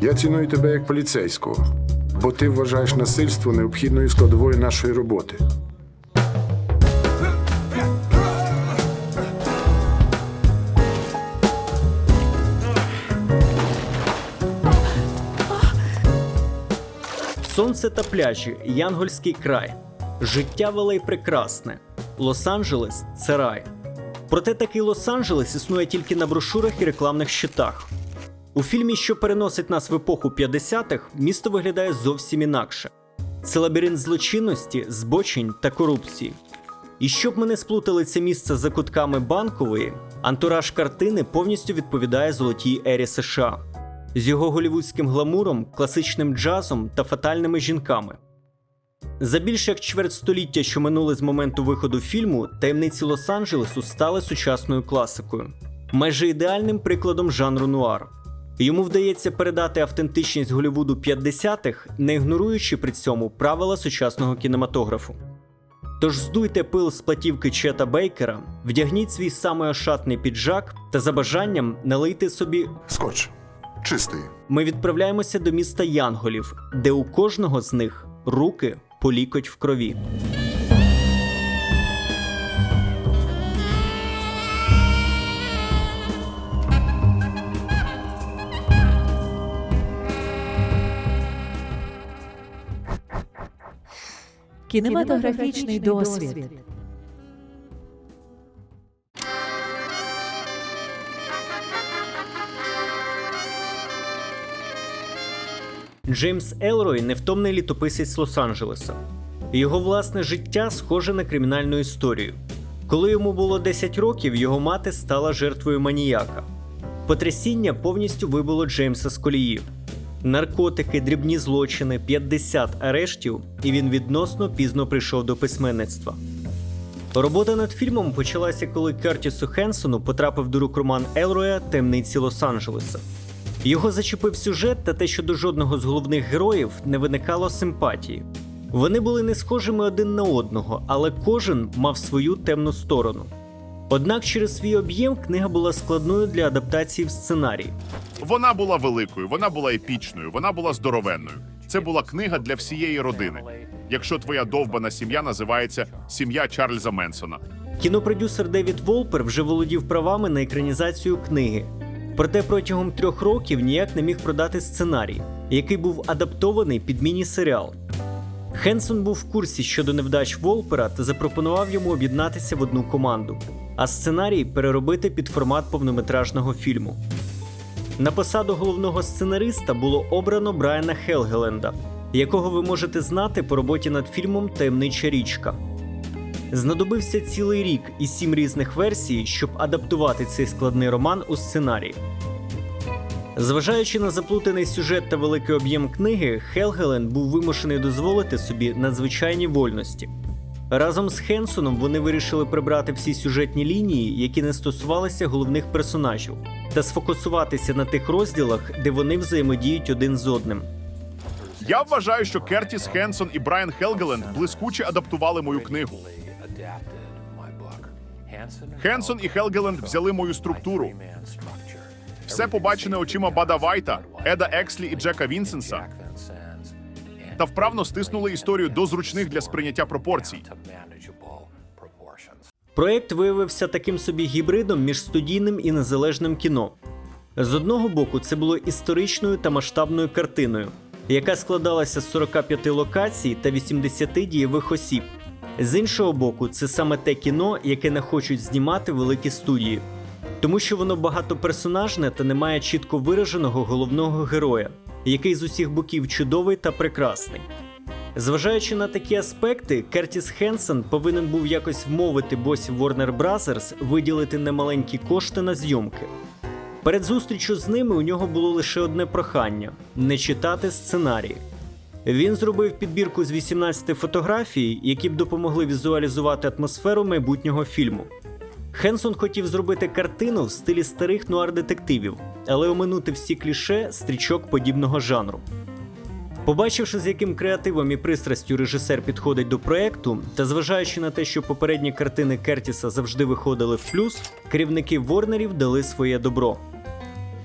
Я ціную тебе як поліцейського, бо ти вважаєш насильство необхідною складовою нашої роботи. Сонце та пляжі, Янгольський край. Життя велей прекрасне. Лос-Анджелес це рай. Проте такий Лос-Анджелес існує тільки на брошурах і рекламних щитах. У фільмі, що переносить нас в епоху 50-х, місто виглядає зовсім інакше. Це лабіринт злочинності, збочень та корупції. І щоб ми не сплутали це місце за кутками банкової, антураж картини повністю відповідає золотій ері США з його голівудським гламуром, класичним джазом та фатальними жінками. За більше як чверть століття, що минули з моменту виходу фільму, таємниці Лос-Анджелесу стали сучасною класикою, майже ідеальним прикладом жанру нуар. Йому вдається передати автентичність Голівуду 50-х, не ігноруючи при цьому правила сучасного кінематографу. Тож здуйте пил з платівки Чета Бейкера, вдягніть свій самий ошатний піджак та за бажанням налийте собі Скотч. Чистий. ми відправляємося до міста Янголів, де у кожного з них руки по лікоть в крові. Кінематографічний досвід. Джеймс Елрой невтомний літописець Лос-Анджелеса. Його власне життя схоже на кримінальну історію. Коли йому було 10 років, його мати стала жертвою маніяка. Потрясіння повністю вибило Джеймса з колії. Наркотики, дрібні злочини, 50 арештів, і він відносно пізно прийшов до письменництва. Робота над фільмом почалася, коли Кертісу Хенсону потрапив до рук роман Елроя Темниці Лос-Анджелеса. Його зачепив сюжет та те, що до жодного з головних героїв не виникало симпатії. Вони були не схожими один на одного, але кожен мав свою темну сторону. Однак через свій об'єм книга була складною для адаптації в сценарій. Вона була великою, вона була епічною, вона була здоровенною. Це була книга для всієї родини. Якщо твоя довбана сім'я називається Сім'я Чарльза Менсона. Кінопродюсер Девід Волпер вже володів правами на екранізацію книги. Проте протягом трьох років ніяк не міг продати сценарій, який був адаптований під міні-серіал. Хенсон був в курсі щодо невдач Волпера та запропонував йому об'єднатися в одну команду, а сценарій переробити під формат повнометражного фільму. На посаду головного сценариста було обрано Брайана Хелгеленда, якого ви можете знати по роботі над фільмом Таємнича річка. Знадобився цілий рік і сім різних версій, щоб адаптувати цей складний роман у сценарій. Зважаючи на заплутаний сюжет та великий об'єм книги, Хелгелен був вимушений дозволити собі надзвичайні вольності. Разом з Хенсоном вони вирішили прибрати всі сюжетні лінії, які не стосувалися головних персонажів, та сфокусуватися на тих розділах, де вони взаємодіють один з одним. Я вважаю, що Кертіс Хенсон і Брайан Хелгеленд блискуче адаптували мою книгу. Хенсон і Хелгеленд взяли мою структуру. Все побачене очима Бада Вайта, Еда Екслі і Джека Вінсенса та вправно стиснули історію до зручних для сприйняття пропорцій. Проект виявився таким собі гібридом між студійним і незалежним кіно. З одного боку, це було історичною та масштабною картиною, яка складалася з 45 локацій та 80 дієвих осіб. З іншого боку, це саме те кіно, яке не хочуть знімати великі студії, тому що воно багатоперсонажне та не має чітко вираженого головного героя, який з усіх боків чудовий та прекрасний. Зважаючи на такі аспекти, Кертіс Хенсон повинен був якось вмовити босів Warner Bros. виділити немаленькі кошти на зйомки. Перед зустрічю з ними у нього було лише одне прохання не читати сценарії. Він зробив підбірку з 18 фотографій, які б допомогли візуалізувати атмосферу майбутнього фільму. Хенсон хотів зробити картину в стилі старих нуар-детективів, але оминути всі кліше стрічок подібного жанру. Побачивши, з яким креативом і пристрастю режисер підходить до проекту, та зважаючи на те, що попередні картини Кертіса завжди виходили в плюс, керівники Ворнерів дали своє добро.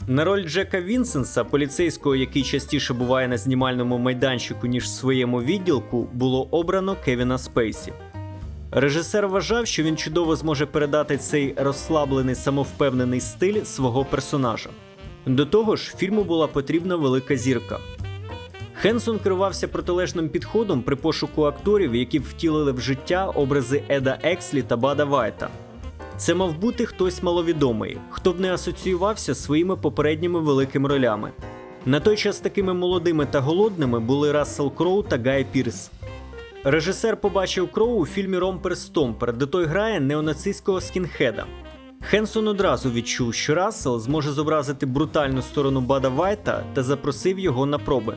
На роль Джека Вінсенса, поліцейського, який частіше буває на знімальному майданчику, ніж в своєму відділку, було обрано Кевіна Спейсі. Режисер вважав, що він чудово зможе передати цей розслаблений самовпевнений стиль свого персонажа. До того ж, фільму була потрібна велика зірка. Хенсон керувався протилежним підходом при пошуку акторів, які втілили в життя образи Еда Екслі та Бада Вайта. Це мав бути хтось маловідомий, хто б не асоціювався своїми попередніми великими ролями. На той час такими молодими та голодними були Рассел Кроу та Гай Пірс. Режисер побачив Кроу у фільмі Ромпер Стомпер, де той грає неонацистського скінхеда. Хенсон одразу відчув, що Рассел зможе зобразити брутальну сторону Бада Вайта та запросив його на проби.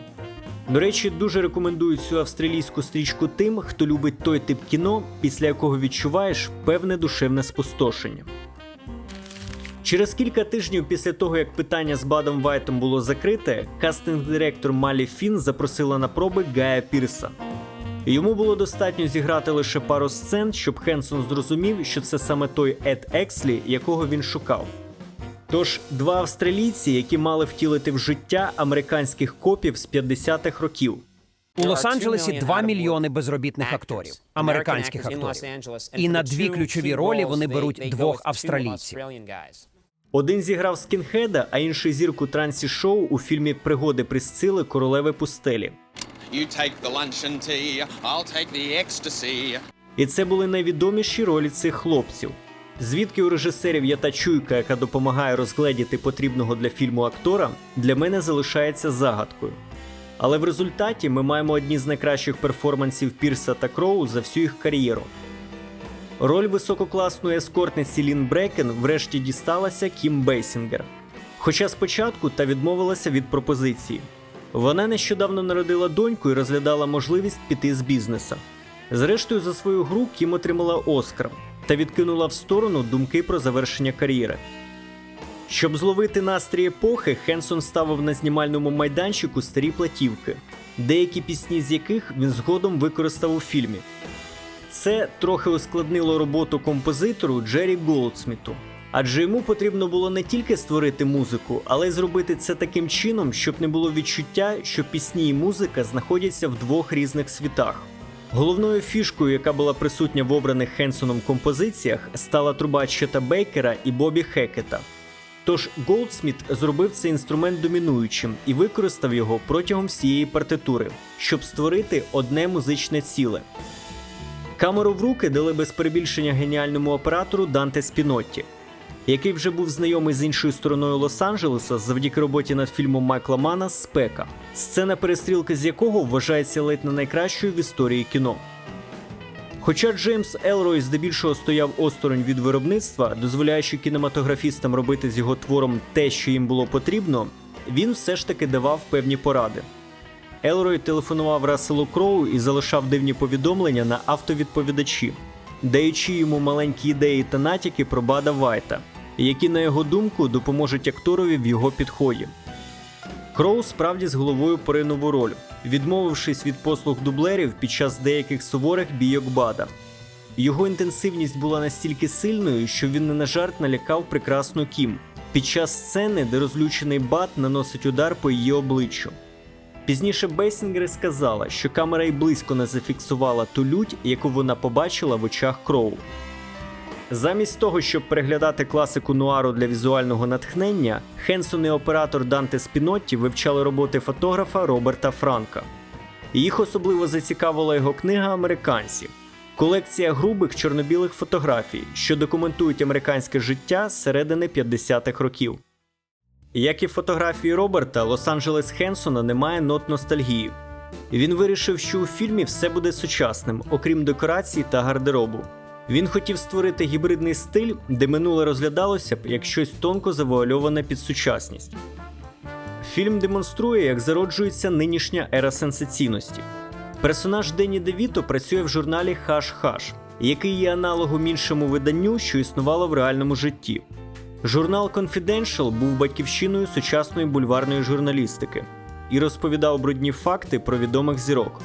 До речі, дуже рекомендую цю австралійську стрічку тим, хто любить той тип кіно, після якого відчуваєш певне душевне спустошення. Через кілька тижнів після того, як питання з Бадом Вайтом було закрите, кастинг-директор Малі Фін запросила на проби Гая Пірса. Йому було достатньо зіграти лише пару сцен, щоб Хенсон зрозумів, що це саме той Ед Екслі, якого він шукав. Тож два австралійці, які мали втілити в життя американських копів з 50-х років. У Лос-Анджелесі 2 мільйони безробітних акторів, американських акторів. І на дві ключові ролі вони беруть двох австралійців. Один зіграв скінхеда, а інший зірку трансі шоу у фільмі Пригоди Присцили Королеви пустелі. You take the lunch and tea, I'll take the ecstasy. І це були найвідоміші ролі цих хлопців. Звідки у режисерів є та чуйка, яка допомагає розгледіти потрібного для фільму актора, для мене залишається загадкою. Але в результаті ми маємо одні з найкращих перформансів Пірса та Кроу за всю їх кар'єру. Роль висококласної ескортниці Лін Брекен врешті дісталася Кім Бейсінгер. Хоча спочатку та відмовилася від пропозиції. Вона нещодавно народила доньку і розглядала можливість піти з бізнеса. Зрештою, за свою гру Кім отримала Оскар та відкинула в сторону думки про завершення кар'єри. Щоб зловити настрій епохи, Хенсон ставив на знімальному майданчику старі платівки, деякі пісні з яких він згодом використав у фільмі. Це трохи ускладнило роботу композитору Джері Голдсміту, адже йому потрібно було не тільки створити музику, але й зробити це таким чином, щоб не було відчуття, що пісні і музика знаходяться в двох різних світах. Головною фішкою, яка була присутня в обраних Хенсоном композиціях, стала труба Чета Бейкера і Бобі Хекета. Тож Голдсміт зробив цей інструмент домінуючим і використав його протягом всієї партитури, щоб створити одне музичне ціле. Камеру в руки дали без перебільшення геніальному оператору Данте Спінотті, який вже був знайомий з іншою стороною Лос-Анджелеса завдяки роботі над фільмом Майкла Мана Спека, сцена перестрілки з якого вважається ледь не найкращою в історії кіно. Хоча Джеймс Елрой здебільшого стояв осторонь від виробництва, дозволяючи кінематографістам робити з його твором те, що їм було потрібно, він все ж таки давав певні поради. Елрой телефонував Расселу Кроу і залишав дивні повідомлення на автовідповідачі, даючи йому маленькі ідеї та натяки про Бада Вайта, які, на його думку, допоможуть акторові в його підході. Кроу справді з головою поринув у роль, відмовившись від послуг дублерів під час деяких суворих бійок Бада. Його інтенсивність була настільки сильною, що він не на жарт налякав прекрасну Кім під час сцени, де розлючений Бад наносить удар по її обличчю. Пізніше Бейсінгер сказала, що камера й близько не зафіксувала ту лють, яку вона побачила в очах Кроу. Замість того, щоб переглядати класику нуару для візуального натхнення, Хенсон і оператор Данте Спінотті вивчали роботи фотографа Роберта Франка. Їх особливо зацікавила його книга Американці колекція грубих чорно-білих фотографій, що документують американське життя з середини 50-х років. Як і фотографії Роберта, Лос-Анджелес Хенсона не має нот ностальгії. Він вирішив, що у фільмі все буде сучасним, окрім декорацій та гардеробу. Він хотів створити гібридний стиль, де минуле розглядалося б як щось тонко завуальоване під сучасність. Фільм демонструє, як зароджується нинішня ера сенсаційності. Персонаж Денні Девіто працює в журналі Хаш Хаш, який є аналогом іншому виданню, що існувало в реальному житті. Журнал Confidential був батьківщиною сучасної бульварної журналістики і розповідав брудні факти про відомих зірок.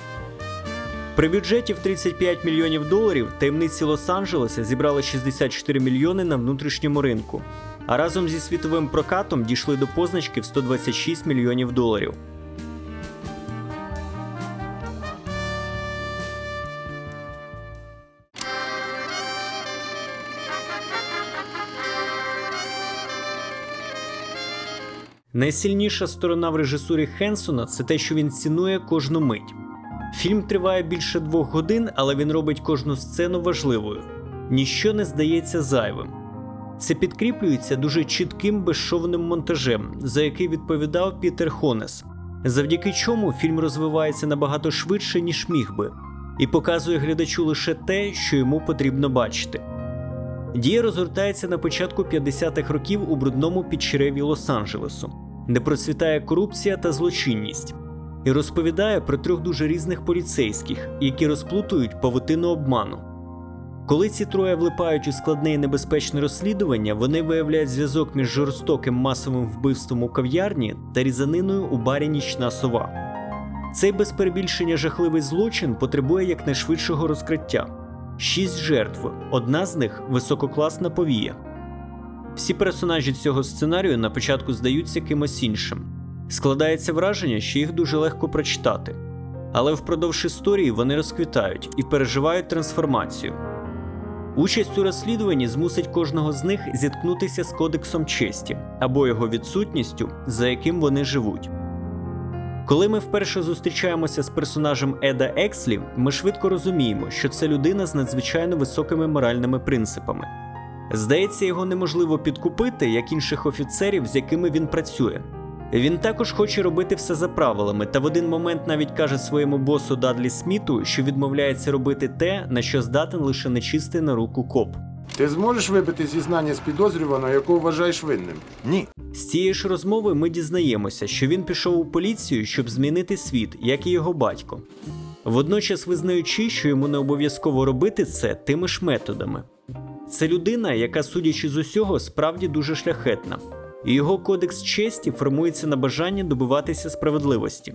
При бюджеті в 35 мільйонів доларів таємниці Лос-Анджелеса зібрали 64 мільйони на внутрішньому ринку, а разом зі світовим прокатом дійшли до позначки в 126 мільйонів доларів. Найсильніша сторона в режисурі Хенсона це те, що він цінує кожну мить. Фільм триває більше двох годин, але він робить кожну сцену важливою. Ніщо не здається зайвим. Це підкріплюється дуже чітким безшовним монтажем, за який відповідав Пітер Хонес, завдяки чому фільм розвивається набагато швидше, ніж міг би, і показує глядачу лише те, що йому потрібно бачити. Дія розгортається на початку 50-х років у брудному підчереві Лос-Анджелесу, де процвітає корупція та злочинність, і розповідає про трьох дуже різних поліцейських, які розплутують павутину обману. Коли ці троє влипають у складне і небезпечне розслідування, вони виявляють зв'язок між жорстоким масовим вбивством у кав'ярні та різаниною у барі Нічна сова. Цей без перебільшення жахливий злочин потребує якнайшвидшого розкриття. Шість жертв, одна з них висококласна повія. Всі персонажі цього сценарію на початку здаються кимось іншим. Складається враження, що їх дуже легко прочитати. Але впродовж історії вони розквітають і переживають трансформацію. Участь у розслідуванні змусить кожного з них зіткнутися з кодексом честі або його відсутністю, за яким вони живуть. Коли ми вперше зустрічаємося з персонажем Еда Екслі, ми швидко розуміємо, що це людина з надзвичайно високими моральними принципами. Здається, його неможливо підкупити, як інших офіцерів, з якими він працює. Він також хоче робити все за правилами, та в один момент навіть каже своєму босу Дадлі Сміту, що відмовляється робити те, на що здатен лише нечистий на руку коп. Ти зможеш вибити зізнання з підозрюваного, якого вважаєш винним? Ні. З цієї ж розмови ми дізнаємося, що він пішов у поліцію, щоб змінити світ, як і його батько. Водночас визнаючи, що йому не обов'язково робити це тими ж методами. Це людина, яка, судячи з усього, справді дуже шляхетна, і його кодекс честі формується на бажання добиватися справедливості.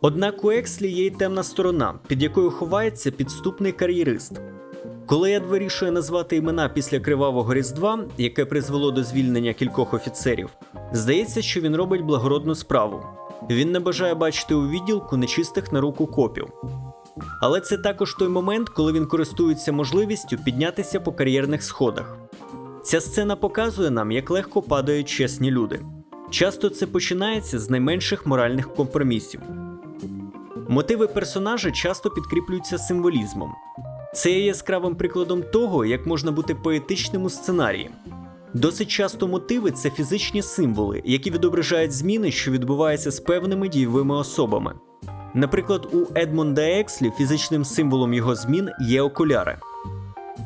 Однак у Екслі є й темна сторона, під якою ховається підступний кар'єрист. Коли Ед вирішує назвати імена після кривавого різдва, яке призвело до звільнення кількох офіцерів, здається, що він робить благородну справу. Він не бажає бачити у відділку нечистих на руку копів. Але це також той момент, коли він користується можливістю піднятися по кар'єрних сходах. Ця сцена показує нам, як легко падають чесні люди. Часто це починається з найменших моральних компромісів. Мотиви персонажа часто підкріплюються символізмом. Це є яскравим прикладом того, як можна бути поетичним у сценарії. Досить часто мотиви це фізичні символи, які відображають зміни, що відбуваються з певними дійовими особами. Наприклад, у Едмонда Екслі фізичним символом його змін є окуляри.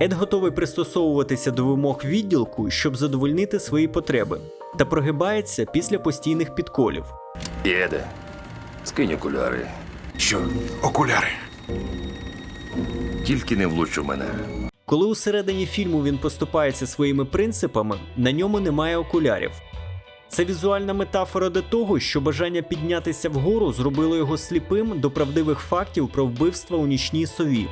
Ед готовий пристосовуватися до вимог відділку, щоб задовольнити свої потреби, та прогибається після постійних підколів. Єде, скинь окуляри. Що? Окуляри. Тільки не влуч у мене. Коли у середині фільму він поступається своїми принципами, на ньому немає окулярів. Це візуальна метафора до того, що бажання піднятися вгору зробило його сліпим до правдивих фактів про вбивства у нічній сові.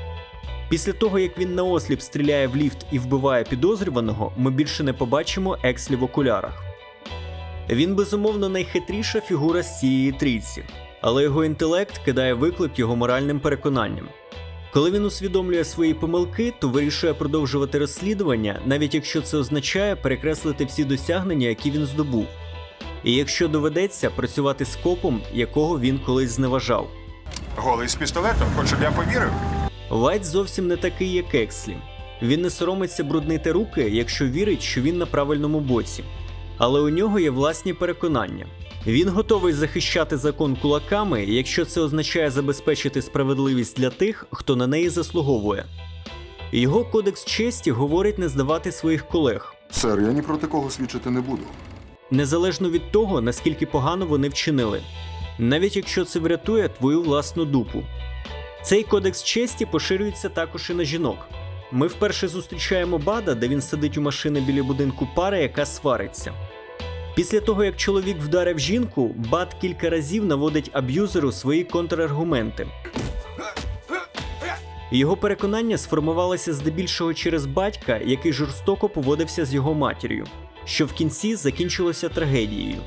Після того, як він наосліп стріляє в ліфт і вбиває підозрюваного, ми більше не побачимо Екслі в окулярах. Він безумовно найхитріша фігура з цієї трійці, але його інтелект кидає виклик його моральним переконанням. Коли він усвідомлює свої помилки, то вирішує продовжувати розслідування, навіть якщо це означає перекреслити всі досягнення, які він здобув. І якщо доведеться працювати з копом, якого він колись зневажав. Голий з пістолетом, хоч щоб я повірив. Вайт зовсім не такий, як Екслі. Він не соромиться бруднити руки, якщо вірить, що він на правильному боці. Але у нього є власні переконання. Він готовий захищати закон кулаками, якщо це означає забезпечити справедливість для тих, хто на неї заслуговує. Його кодекс честі говорить не здавати своїх колег, Сер, я ні проти кого свідчити не буду. незалежно від того, наскільки погано вони вчинили, навіть якщо це врятує твою власну дупу. Цей кодекс честі поширюється також і на жінок. Ми вперше зустрічаємо Бада, де він сидить у машини біля будинку пари, яка свариться. Після того, як чоловік вдарив жінку, Бад кілька разів наводить аб'юзеру свої контраргументи. Його переконання сформувалося здебільшого через батька, який жорстоко поводився з його матір'ю. що в кінці закінчилося трагедією.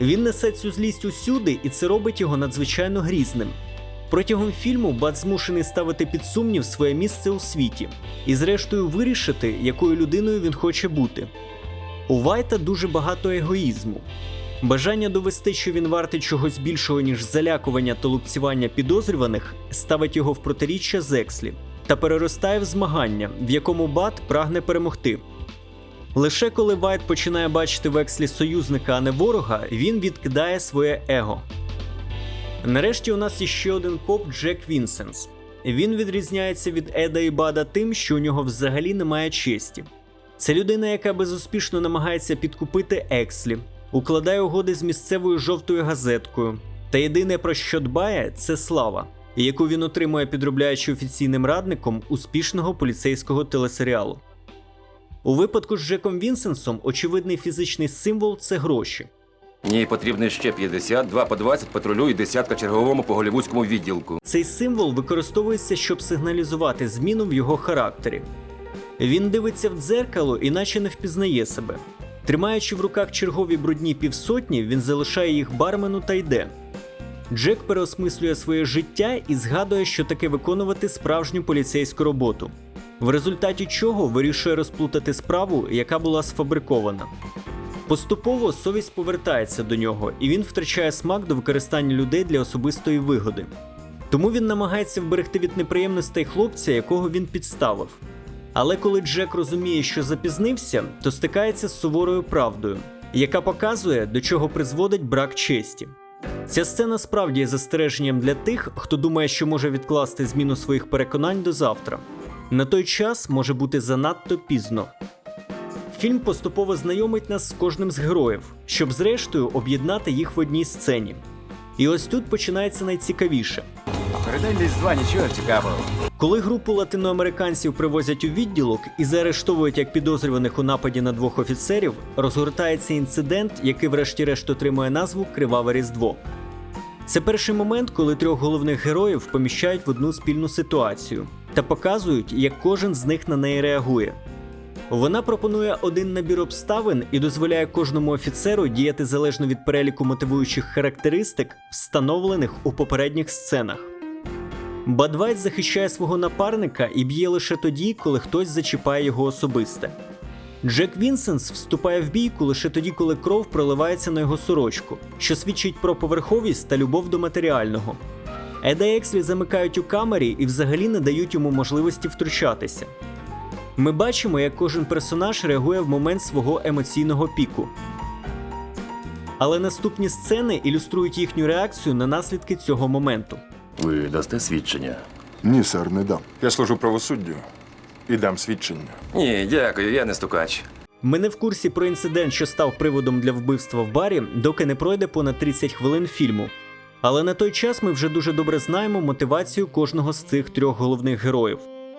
Він несе цю злість усюди, і це робить його надзвичайно грізним. Протягом фільму Бат змушений ставити під сумнів своє місце у світі і, зрештою, вирішити, якою людиною він хоче бути. У Вайта дуже багато егоїзму. Бажання довести, що він вартий чогось більшого, ніж залякування та лупцювання підозрюваних, ставить його в протиріччя Зекслі та переростає в змагання, в якому Бат прагне перемогти. Лише коли Вайт починає бачити в Екслі союзника, а не ворога, він відкидає своє его. Нарешті у нас є ще один коп Джек Вінсенс. Він відрізняється від Еда і Бада тим, що у нього взагалі немає честі. Це людина, яка безуспішно намагається підкупити Екслі, укладає угоди з місцевою жовтою газеткою. Та єдине про що дбає, це слава, яку він отримує, підробляючи офіційним радником успішного поліцейського телесеріалу. У випадку з Джеком Вінсенсом очевидний фізичний символ це гроші. Мені потрібно ще 50, 2 по 20 патрулю і десятка черговому по голівудському відділку. Цей символ використовується, щоб сигналізувати зміну в його характері. Він дивиться в дзеркало і наче не впізнає себе. Тримаючи в руках чергові брудні півсотні, він залишає їх бармену та йде. Джек переосмислює своє життя і згадує, що таке виконувати справжню поліцейську роботу, в результаті чого вирішує розплутати справу, яка була сфабрикована. Поступово совість повертається до нього, і він втрачає смак до використання людей для особистої вигоди. Тому він намагається вберегти від неприємностей хлопця, якого він підставив. Але коли Джек розуміє, що запізнився, то стикається з суворою правдою, яка показує, до чого призводить брак честі. Ця сцена справді є застереженням для тих, хто думає, що може відкласти зміну своїх переконань до завтра. На той час може бути занадто пізно. Фільм поступово знайомить нас з кожним з героїв, щоб зрештою об'єднати їх в одній сцені. І ось тут починається найцікавіше. Передень Різдва нічого цікавого. Коли групу латиноамериканців привозять у відділок і заарештовують як підозрюваних у нападі на двох офіцерів, розгортається інцидент, який врешті-решт отримує назву Криваве Різдво. Це перший момент, коли трьох головних героїв поміщають в одну спільну ситуацію та показують, як кожен з них на неї реагує. Вона пропонує один набір обставин і дозволяє кожному офіцеру діяти залежно від переліку мотивуючих характеристик, встановлених у попередніх сценах. Бадвайт захищає свого напарника і б'є лише тоді, коли хтось зачіпає його особисте. Джек Вінсенс вступає в бійку лише тоді, коли кров проливається на його сорочку, що свідчить про поверховість та любов до матеріального. Еда Екслі замикають у камері і взагалі не дають йому можливості втручатися. Ми бачимо, як кожен персонаж реагує в момент свого емоційного піку. Але наступні сцени ілюструють їхню реакцію на наслідки цього моменту. Ви дасте свідчення? Ні, сер, не дам. Я служу правосуддю і дам свідчення. Ні, дякую, я не стукач. Ми не в курсі про інцидент, що став приводом для вбивства в барі, доки не пройде понад 30 хвилин фільму. Але на той час ми вже дуже добре знаємо мотивацію кожного з цих трьох головних героїв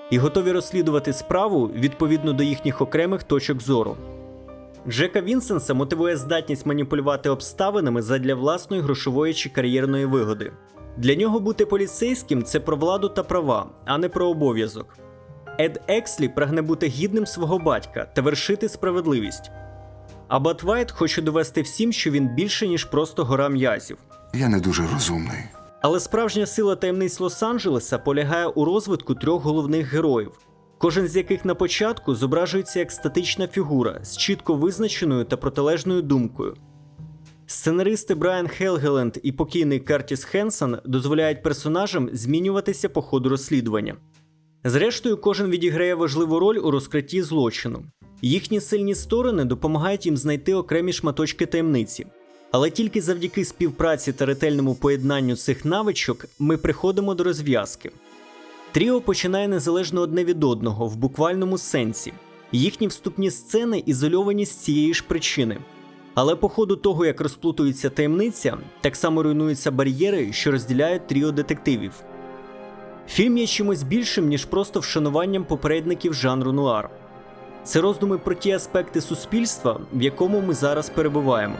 і готові розслідувати справу відповідно до їхніх окремих точок зору. Джека Вінсенса мотивує здатність маніпулювати обставинами задля власної грошової чи кар'єрної вигоди. Для нього бути поліцейським це про владу та права, а не про обов'язок. Ед Екслі прагне бути гідним свого батька та вершити справедливість. А Бат Вайт хоче довести всім, що він більше, ніж просто гора м'язів. Я не дуже розумний. Але справжня сила таємниць Лос-Анджелеса полягає у розвитку трьох головних героїв, кожен з яких на початку зображується як статична фігура з чітко визначеною та протилежною думкою. Сценаристи Брайан Хелгеленд і покійний Кертіс Хенсон дозволяють персонажам змінюватися по ходу розслідування. Зрештою, кожен відіграє важливу роль у розкритті злочину. Їхні сильні сторони допомагають їм знайти окремі шматочки таємниці. Але тільки завдяки співпраці та ретельному поєднанню цих навичок ми приходимо до розв'язки. Тріо починає незалежно одне від одного в буквальному сенсі. Їхні вступні сцени ізольовані з цієї ж причини. Але по ходу того, як розплутується таємниця, так само руйнуються бар'єри, що розділяють тріо детективів. Фільм є чимось більшим, ніж просто вшануванням попередників жанру нуар. Це роздуми про ті аспекти суспільства, в якому ми зараз перебуваємо.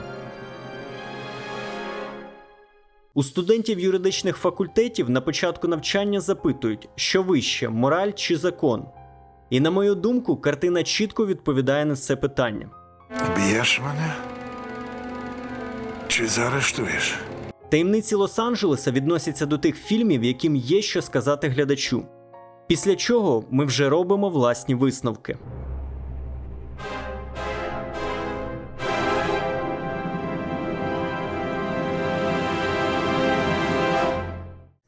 У студентів юридичних факультетів на початку навчання запитують, що вище мораль чи закон. І на мою думку, картина чітко відповідає на це питання. Вб'єш мене? Чи заарештуєш? Таємниці Лос-Анджелеса відносяться до тих фільмів, яким є що сказати глядачу. Після чого ми вже робимо власні висновки.